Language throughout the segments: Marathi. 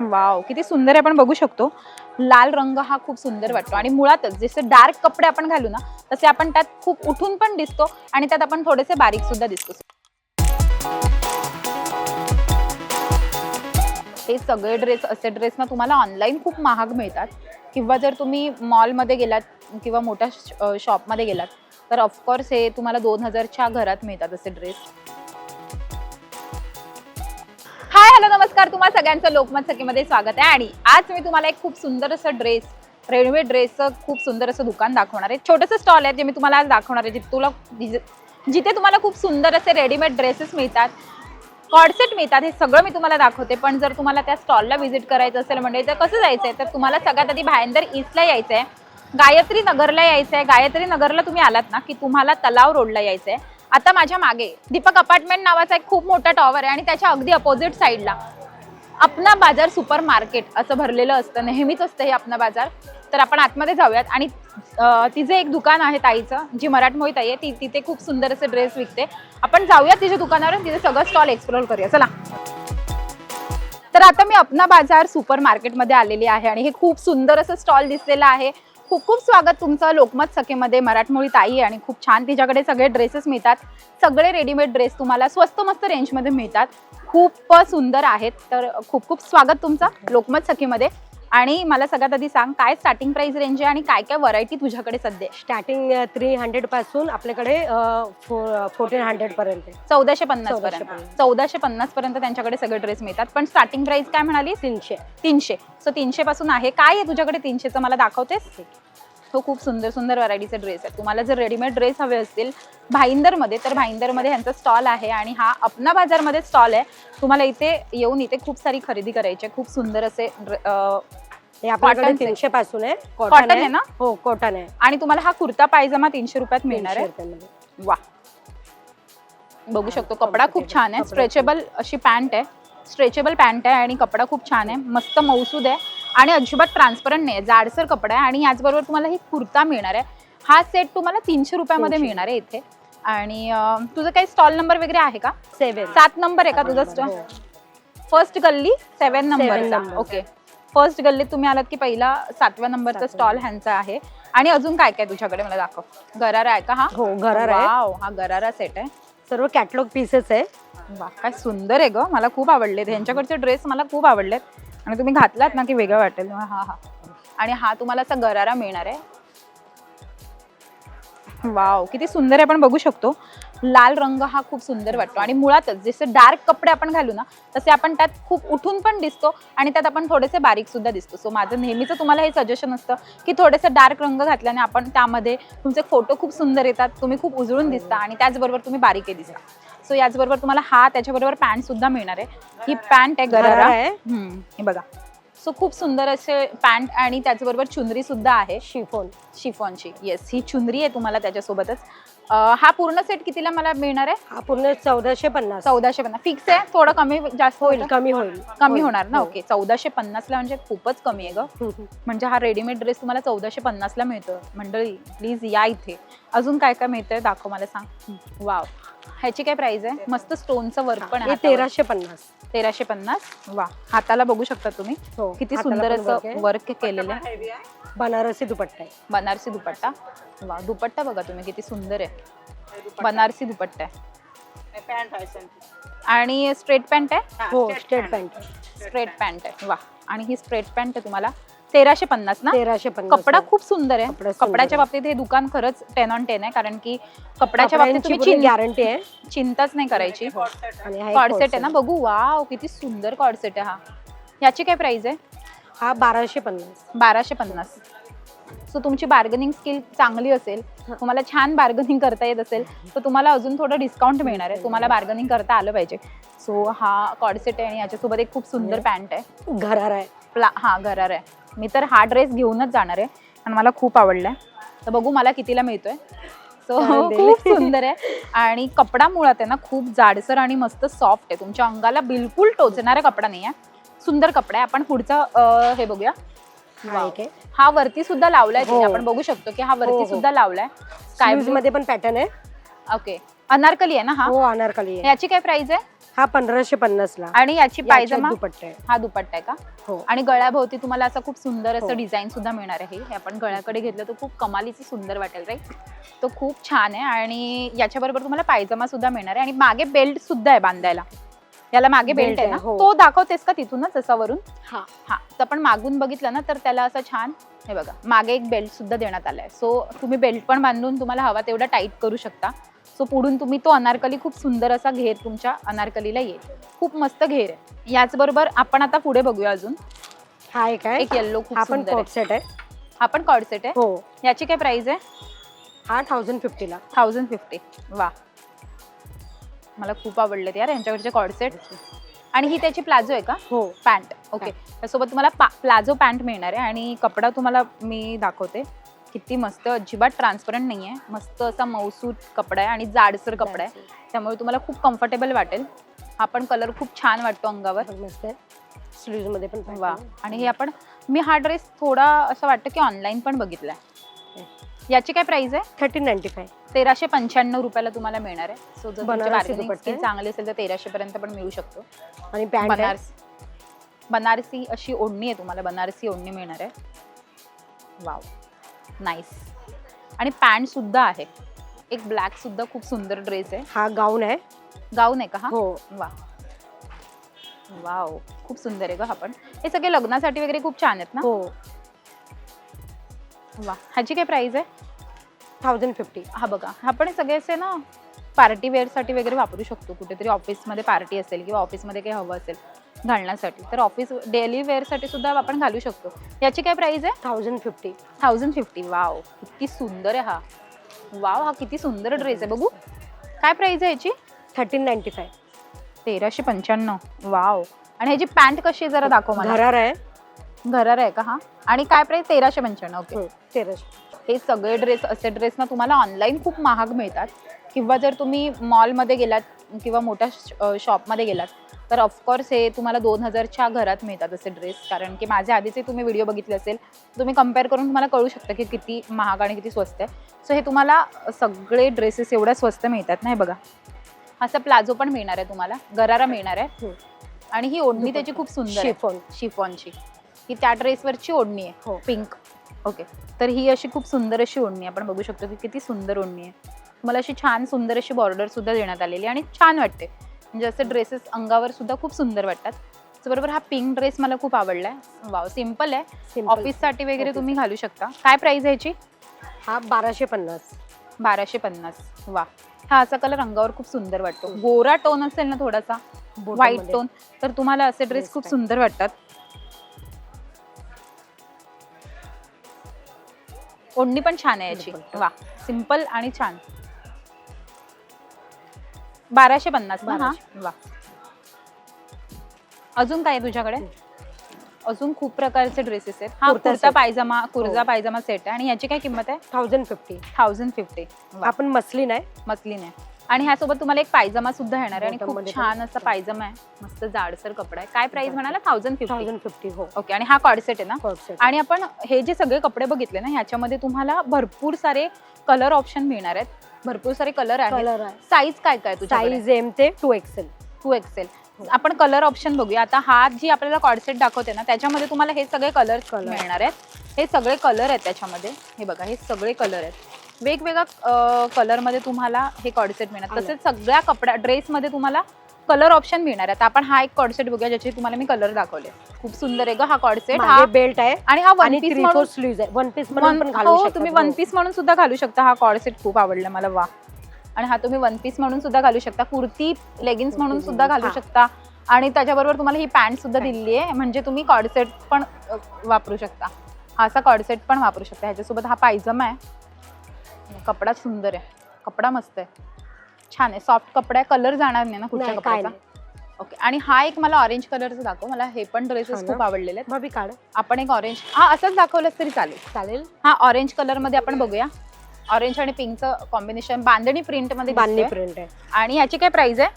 वाव किती सुंदर आहे आपण बघू शकतो. लाल रंग हा खूप सुंदर वाटतो. आणि मुळातच जसे डार्क कपडे आपण घालू ना तसे आपण त्यात खूप उठून पण दिसतो आणि त्यात आपण थोडेसे बारीक सुद्धा दिसतो. हे सगळे ड्रेस असे ड्रेस ना तुम्हाला ऑनलाईन खूप महाग मिळतात. किंवा जर तुम्ही मॉलमध्ये गेलात किंवा मोठ्या श- शॉपमध्ये गेलात तर ऑफकोर्स हे तुम्हाला दोन हजारच्या घरात मिळतात असे ड्रेस हाय हॅलो नमस्कार. तुम्हाला सगळ्यांचं लोकमत सखीमध्ये स्वागत आहे. आणि आज मी तुम्हाला एक खूप सुंदर असं ड्रेस रेडीमेड ड्रेसचं खूप सुंदर असं दुकान दाखवणार आहे. छोटंसं स्टॉल आहे जे मी तुम्हाला आज दाखवणार आहे जिथे तुला जिथे- जिथे तुम्हाला खूप सुंदर असे रेडीमेड ड्रेसेस मिळतात. कॉडसेट मिळतात हे सगळं मी तुम्हाला दाखवते. पण जर तुम्हाला त्या स्टॉलला व्हिजिट करायचं असेल म्हणजे तर कसं जायचं आहे तर तुम्हाला सगळ्यात आधी भायंदर ईस्टला यायचं आहे गायत्री नगरला यायचं आहे गायत्री नगरला तुम्ही आलात ना की तुम्हाला तलाव रोडला यायचं आहे आता माझ्या मागे दीपक अपार्टमेंट नावाचा एक खूप मोठा टॉवर आहे आणि त्याच्या अगदी अपोजिट साईडला अपना बाजार सुपर मार्केट असं भरलेलं असतं नेहमीच असतं हे अपना बाजार. तर आपण आतमध्ये जाऊयात आणि तिचं एक दुकान आहे ताईचं जी मराठमोळी ताई आहे ती तिथे खूप सुंदर असे ड्रेस विकते. आपण जाऊयात तिच्या दुकानावर तिथे सगळं स्टॉल एक्सप्लोर करूया. चला. तर आता मी अपना बाजार सुपर मार्केटमध्ये आलेली आहे आणि हे खूप सुंदर असं स्टॉल दिसलेलं आहे. खूप खूप स्वागत तुमचं लोकमत सखेमध्ये मराठमोळी ताई आहे आणि खूप छान तिच्याकडे सगळे ड्रेसेस मिळतात. सगळे रेडीमेड ड्रेस तुम्हाला स्वस्त मस्त रेंजमध्ये मिळतात. खूप सुंदर आहेत. तर खूप खूप स्वागत तुमचं लोकमत सखीमध्ये. आणि मला सगळ्यात आधी सांग काय स्टार्टिंग प्राइस रेंज आहे आणि काय काय व्हरायटी तुझ्याकडे सध्या? स्टार्टिंग थ्री हंड्रेडपासून आपल्याकडे फोर्टीन हंड्रेड पर्यंत. चौदाशे पन्नास पर्यंत. चौदाशे पन्नास पर्यंत त्यांच्याकडे सगळे ड्रेस मिळतात. पण स्टार्टिंग प्राइस काय म्हणाली तीनशे. तीनशे. सो तीनशे पासून आहे. काय आहे तुझ्याकडे तीनशेचं? मला दाखवतेस? तो खूप सुंदर सुंदर व्हरायटीचे ड्रेस आहे. तुम्हाला जर रेडीमेड ड्रेस हवे असतील भाईंदरमध्ये तर भाईंदरमध्ये ह्यांचा स्टॉल आहे आणि हा अपना बाजारमध्ये स्टॉल आहे. तुम्हाला इथे येऊन इथे खूप सारी खरेदी करायची आहे. खूप सुंदर असे आपल्याकडे. तीनशे पासून आहे. Cotton आहे ना? हो कॉटन आहे. आणि तुम्हाला हा कुर्ता पायजमा तीनशे रुपयात मिळणार आहे. वा बघू शकतो कपडा खूप छान आहे. स्ट्रेचेबल अशी पॅन्ट आहे. स्ट्रेचेबल पॅन्ट आहे आणि कपडा खूप छान आहे. मस्त मौसूद आहे. आणि अजिबात ट्रान्सपरंट नाही जाडसर कपडा आहे आणि याचबरोबर तुम्हाला ही कुर्ता मिळणार आहे. हा सेट तुम्हाला तीनशे रुपयामध्ये. मिळणार आहे इथे. आणि तुझं काही स्टॉल नंबर वगैरे आहे का? सेवन सात नंबर आहे का तुझा स्टॉल हो. फर्स्ट गल्ली seven number number. Okay first गल्लीत तुम्ही आलात की पहिला सातव्या नंबरचा स्टॉल ह्यांचा आहे. आणि अजून काय काय तुझ्याकडे मला दाखव. गरारा आहे का हा? हो घरार आहे. वाव, हा गरारा सेट आहे. सर्व कॅटलॉग पीसेस आहे. वा काय सुंदर आहे ग. मला खूप आवडले यांच्याकडचे ड्रेस मला खूप आवडलेत. आणि तुम्ही घातलात ना की वेगळं वाटेल. हा हा आणि हा तुम्हाला असा गरारा मिळणार आहे. वाव किती सुंदर आहे आपण बघू शकतो. लाल रंग हा खूप सुंदर वाटतो. आणि मुळातच जसे डार्क कपडे आपण घालू ना तसे आपण त्यात खूप उठून पण दिसतो आणि त्यात आपण थोडेसे बारीक सुद्धा दिसतो. सो माझं नेहमीचं तुम्हाला हे सजेशन असतं की थोडेसे डार्क रंग घातल्याने आपण त्यामध्ये तुमचे फोटो खूप सुंदर येतात तुम्ही खूप उजळून दिसता आणि त्याचबरोबर तुम्ही बारीकही दिसता. सो याचबरोबर तुम्हाला हा त्याच्याबरोबर पॅन्ट सुद्धा मिळणार आहे. ही पॅन्ट आहे गरारा आहे. हे बघा. सो खूप सुंदर असे पॅन्ट आणि त्याचबरोबर चुनरी सुद्धा आहे. शिफोन. शिफॉनची. येस ही चुनरी आहे तुम्हाला त्याच्यासोबतच. हा पूर्ण सेट कितीला मला मिळणार आहे? हा पूर्ण चौदाशे पन्नास. चौदाशे पन्नास. फिक्स आहे? थोडं कमी जास्त होईल कमी होईल. कमी. होणार ना? हो. ओके चौदाशे पन्नासला म्हणजे खूपच कमी आहे ग. म्हणजे हा रेडीमेड ड्रेस तुम्हाला चौदाशे पन्नासला मिळतो मंडळी प्लीज या इथे. अजून काय काय मिळतंय? दाखव मला सांग. वाव ह्याची काय प्राइस आहे? मस्त स्टोनचं वर्क पण आहे. तेराशे पन्नास. तेराशे पन्नास? वा हाताला बघू शकता तुम्ही. हो किती हाताला सुंदर पण work असं आहे. वर्क केलेलं आहे. बनारसी दुपट्टा आहे. बनारसी दुपट्टा? वा दुपट्टा बघा तुम्ही किती सुंदर आहे. बनारसी दुपट्टा आहे. आणि स्ट्रेट पॅन्ट आहे? हो स्ट्रेट पॅन्ट स्ट्रेट पॅन्ट आहे. वा आणि ही स्ट्रेट पॅन्ट आहे तुम्हाला? तेराशे पन्नास ना? तेराशे पन्नास कपडा खूप सुंदर आहे. कपडा सुंदर कपड्याच्या आहे. बाबतीत हे दुकान खरंच टेन ऑन टेन आहे कारण की कपड्याच्या बाबतीत तुम्ही चिं- गॅरंटी आहे? चिंताच नाही करायची. आणि हा एक कॉडसेट आहे. corset. ना? बघू वाव किती सुंदर कॉडसेट आहे हा. याची काय प्राइस आहे? हा बाराशे पन्नास. बाराशे पन्नास. सो तुमची बार्गनिंग स्किल चांगली असेल तुम्हाला छान बार्गनिंग करता येत असेल तर तुम्हाला अजून थोडं डिस्काउंट मिळणार आहे. तुम्हाला बार्गनिंग करता आलं पाहिजे. सो हा कॉडसेट आहे आणि याच्यासोबत एक खूप सुंदर पॅन्ट आहे. घरार आहे. प्ला हा घरार आहे. मी तर हा ड्रेस घेऊनच जाणार आहे आणि मला खूप आवडलाय. तर बघू मला कितीला मिळतोय. सो. खूप सुंदर आहे. आणि कपडा मुळात आहे ना खूप जाडसर आणि मस्त सॉफ्ट आहे. तुमच्या अंगाला बिलकुल टोचणारा कपडा नाही आहे. सुंदर कपडा आहे. आपण पुढचा हे बघूया. हा हा वरती सुद्धा लावलाय. हो. आपण बघू शकतो की हा हो, वरती हो. सुद्धा लावलाय. काय Sleeves मध्ये पण पॅटर्न आहे. ओके अनारकली आहे ना हा? अनारकली याची काय प्राइस आहे? हा पंधराशे पन्नास ला. आणि याची पायजमा? दुपट्टे आहे. हा दुपट्टा आहे का? हो. आणि गळ्याभोवती तुम्हाला असं खूप सुंदर असं हो. डिझाईन सुद्धा मिळणार आहे. हे आपण गळ्याकडे घेतलं तर खूप कमालीचं सुंदर वाटेल राईट तो खूप छान आहे आणि याच्याबरोबर तुम्हाला पायजमा सुद्धा मिळणार आहे. आणि मागे बेल्ट सुद्धा आहे बांधायला. याला मागे बेल्ट आहे, ना? हो. तो दाखवतेस का तिथूनच असा वरून? हा. हा. तर आपण मागून बघितलं ना तर त्याला असं छान हे बघा मागे एक बेल्ट सुद्धा देण्यात आलाय. सो तुम्ही बेल्ट पण बांधून तुम्हाला हवा तेवढा टाईट करू शकता. सो पुढून तुम्ही तो अनारकली खूप सुंदर असा घेर तुमच्या अनारकलीला येईल. खूप मस्त घेर आहे. याचबरोबर आपण आता पुढे बघूया अजून. हा एक आहे. एक येल्लो खूप हा पण सुंदर आहे. सेट आहे. हा पण कॉर्ड सेट आहे? हो. याची काय प्राइस आहे? हा थाउजंड फिफ्टीला थाउजंड फिफ्टी वा. मला खूप आवडले यार यांच्याकडचे कॉर्ड सेट आणि ही त्याची प्लाझो आहे का? हो. पॅन्ट. ओके. त्यासोबत तुम्हाला पा- प्लाझो पॅन्ट मिळणार आहे आणि कपडा तुम्हाला मी दाखवते. किती मस्त अजिबात ट्रान्सपरंट नाही आहे मस्त असा मौसूत कपडा आहे आणि जाडसर कपडा आहे. त्यामुळे तुम्हाला खूप कम्फर्टेबल वाटेल. हा पण कलर खूप छान वाटतो अंगावर. मस्त आहे. पण वा. आहे. आणि हे आपण मी हा ड्रेस थोडा असं वाटतं की ऑनलाईन पण बघितलाय. याची काय प्राइस आहे? थर्टीन नाईन्टी फाय तेराशे पंच्याण्णव रुपयाला तुम्हाला मिळणार आहे. सो जर बनारसी बार्गेनिंग दुपट्टे. स्किल चांगली असेल तर तेराशे पर्यंत पण मिळू शकतो. आणि पॅन्ट आहे? बनारसी. बनारसी अशी ओढणी आहे तुम्हाला. बनारसी ओढणी मिळणार आहे. वाव. नाईस. आणि पॅन्ट सुद्धा आहे. एक ब्लॅक सुद्धा खूप सुंदर ड्रेस आहे. हा गाऊन आहे. गाऊन आहे का हा? हो. वा. वाव खूप सुंदर आहे ग हा पण. हे सगळे लग्नासाठी वगैरे खूप छान आहेत ना? हो. वा ह्याची काय प्राइस आहे? Thousand fifty. हा बघा हा पण सगळे असे ना पार्टी वेअरसाठी वगैरे वापरू शकतो. कुठेतरी ऑफिसमध्ये पार्टी असेल किंवा ऑफिसमध्ये काही हवं असेल. घालण्यासाठी. तर ऑफिस डेली वेअरसाठी सुद्धा आपण घालू शकतो. याची काय प्राइस आहे? Thousand fifty thousand fifty wow किती सुंदर आहे हा. वाव हा किती सुंदर ड्रेस आहे. बघू. काय प्राइस आहे याची? थर्टीन नाईन्टी फाय तेराशे पंच्याण्णव. वाव आणि ह्याची पॅन्ट कशी आहे जरा दाखव मला. घरार आहे. घरार आहे का हा? आणि काय प्राइस तेराशे पंच्याण्णव. ओके हो, तेराशे. हे सगळे ड्रेस असे ड्रेस ना तुम्हाला ऑनलाईन खूप महाग मिळतात. किंवा जर तुम्ही मॉलमध्ये गेलात किंवा मोठ्या शॉपमध्ये गेलात तर ऑफकोर्स हे तुम्हाला दोन हजारच्या घरात मिळतात असे ड्रेस कारण की माझ्या आधीचे तुम्ही व्हिडिओ बघितले असेल तुम्ही कंपेअर करून तुम्हाला कळू शकतं की किती महाग आणि किती स्वस्त आहे. सो हे तुम्हाला सगळे ड्रेसेस एवढ्या स्वस्त मिळतात नाही बघा. असं प्लाझो पण मिळणार आहे तुम्हाला. गरारा मिळणार आहे. हम्म. आणि ही ओढणी त्याची खूप सुंदर आहे. शिफॉन. शिफॉनची. ही त्या ड्रेसवरची ओढणी आहे. हो. पिंक. ओके. तर ही अशी खूप सुंदर अशी ओढणी. आपण बघू शकतो की किती सुंदर ओढणी आहे. मला अशी छान सुंदर अशी बॉर्डर सुद्धा देण्यात आलेली आणि छान वाटते. म्हणजे असे ड्रेसेस अंगावर सुद्धा खूप सुंदर वाटतात. बरोबर हा पिंक ड्रेस मला खूप आवडलाय. वाव सिंपल आहे. ऑफिससाठी वगैरे तुम्ही घालू शकता. काय प्राइस आहे याची हा बाराशे पन्नास. बाराशे पन्नास. वा हा असा कलर अंगावर खूप सुंदर वाटतो. गोरा टोन असेल ना थोडासा व्हाईट. टोन तर तुम्हाला असे ड्रेस खूप. सुंदर वाटतात. ओढणी पण छान आहे याची. वा सिंपल आणि छान. बाराशे पन्नास ना हा वा. अजून काय आहे तुझ्याकडे? अजून खूप प्रकारचे ड्रेसेस आहेत. हा कुर्ता कुर्ता set. पायजमा कुर्ता हो. पायजमा सेट आहे. आणि याची काय किंमत आहे? Thousand fifty. Thousand fifty. आपण मसलीन आहे. मसलीन आहे. आणि ह्यासोबत तुम्हाला एक पायजमा सुद्धा येणार आहे आणि खूप. छान असा पायजमा आहे. मस्त जाडसर कपडा आहे. काय प्राइस म्हणाला? थाउजंड फिफ्टी थाउजंड फिफ्टी हो. ओके आणि हा कॉडसेट आहे ना? आणि आपण हे जे सगळे कपडे बघितले ना ह्याच्यामध्ये तुम्हाला भरपूर सारे कलर ऑप्शन मिळणार आहेत. भरपूर सारे कलर आहेत. कलर आहे. साईज काय काय तुझ्या साईज एम ते टू एक्सेल टू एक्सेल आपण कलर ऑप्शन बघूया. आता हा जी आपल्याला कॉडसेट दाखवते ना त्याच्यामध्ये तुम्हाला हे सगळे कलर Colour. मिळणार आहेत. हे सगळे कलर आहेत त्याच्यामध्ये. हे बघा हे सगळे कलर आहेत. वेगवेगळ्या कलरमध्ये तुम्हाला हे कॉडसेट मिळणार. तसेच सगळ्या कपड्या ड्रेसमध्ये तुम्हाला कलर ऑप्शन मिळणार आहेत. आपण हा एक कॉडसेट बघूया ज्याचे तुम्हाला मी कलर दाखवले. खूप सुंदर आहे ग हा कॉडसेट हा बेल्ट आहे आणि हा वन पीस म्हणून आहे. वन पीस म्हणून हो तुम्ही वन. पीस म्हणून सुद्धा घालू शकता. हा कॉडसेट खूप आवडला मला वा. आणि हा तुम्ही वन पीस म्हणून सुद्धा घालू शकता. कुर्ती लेगिन्स म्हणून सुद्धा घालू. शकता. आणि त्याच्याबरोबर तुम्हाला ही पॅन्ट सुद्धा. दिलेली आहे. म्हणजे तुम्ही कॉडसेट पण वापरू शकता. हा असा कॉडसेट पण वापरू शकता. ह्याच्यासोबत हा पायजमा आहे. कपडा सुंदर आहे. कपडा मस्त आहे. छान आहे. सॉफ्ट कपडा आहे. कलर जाणार नाही ना कुठच्या नाही काय कपड्याचा ओके आणि हा एक मला ऑरेंज कलरचा दाखव. मला हे पण ड्रेसेस ना. खूप आवडलेले आहेत. भाभी काढ. आपण एक ऑरेंज हा असंच दाखवलंच तरी चालेल. चालेल. हा ऑरेंज कलरमध्ये आपण बघूया. ऑरेंज आणि पिंकचं कॉम्बिनेशन बांधणी प्रिंटमध्ये बांधणी दिसतंय. प्रिंट आहे. आणि याची काय प्राइस आहे?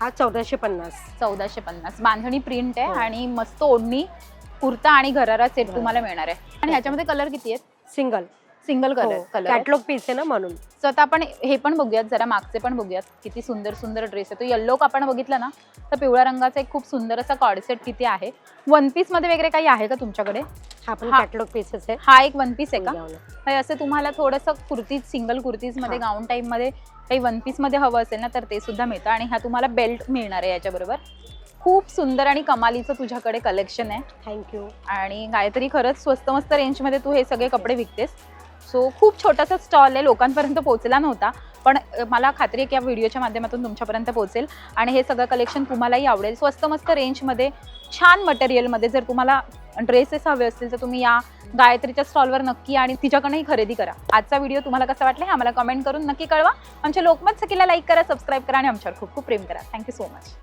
हा चौदाशे पन्नास. चौदाशे पन्नास. बांधणी प्रिंट आहे हो. आणि मस्त ओढणी कुर्ता आणि घरारा सेट. तुम्हाला मिळणार आहे. आणि ह्याच्यामध्ये कलर किती आहेत? Single single colour colour catalogue piece आहे ना म्हणून. सो आता आपण हे पण बघूयात जरा मागचे पण बघूयात किती सुंदर सुंदर ड्रेस आहे. तो येल्लो आपण बघितला ना तर पिवळ्या रंगाचा एक खूप सुंदर असा कॉडसेट किती आहे. वन पीसमध्ये वगैरे काही आहे का तुमच्याकडे? हा पण हा. कॅटलॉग पीसच आहे. हा एक वन पीस आहे का. हे असं तुम्हाला थोडंसं कुर्तीज सिंगल कुर्तीजमध्ये हा. गाऊन टाईपमध्ये काही वन पीसमध्ये हवं असेल ना तर ते सुद्धा मिळतं. आणि ह्या तुम्हाला बेल्ट मिळणार आहे याच्याबरोबर. खूप सुंदर आणि कमालीचं तुझ्याकडे कलेक्शन आहे. थँक्यू आणि गायत्री खरंच स्वस्त मस्त रेंजमध्ये तू हे सगळे कपडे विकतेस. सो खूप छोटासा स्टॉल आहे लोकांपर्यंत पोहोचला नव्हता पण मला खात्री आहे की या व्हिडिओच्या माध्यमातून तुमच्यापर्यंत पोहोचेल. आणि हे सगळं कलेक्शन तुम्हालाही आवडेल. स्वस्त मस्त रेंजमध्ये छान मटेरियलमध्ये जर तुम्हाला ड्रेसेस हवे असतील तर तुम्ही या गायत्रीच्या स्टॉलवर नक्की आणि तिच्याकडनंही खरेदी करा. आजचा व्हिडिओ तुम्हाला कसा वाटला हे आम्हाला कमेंट करून नक्की कळवा. आमच्या लोकमत सखीला लाईक करा सबस्क्राईब करा आणि आमच्यावर खूप खूप प्रेम करा. Thank you so much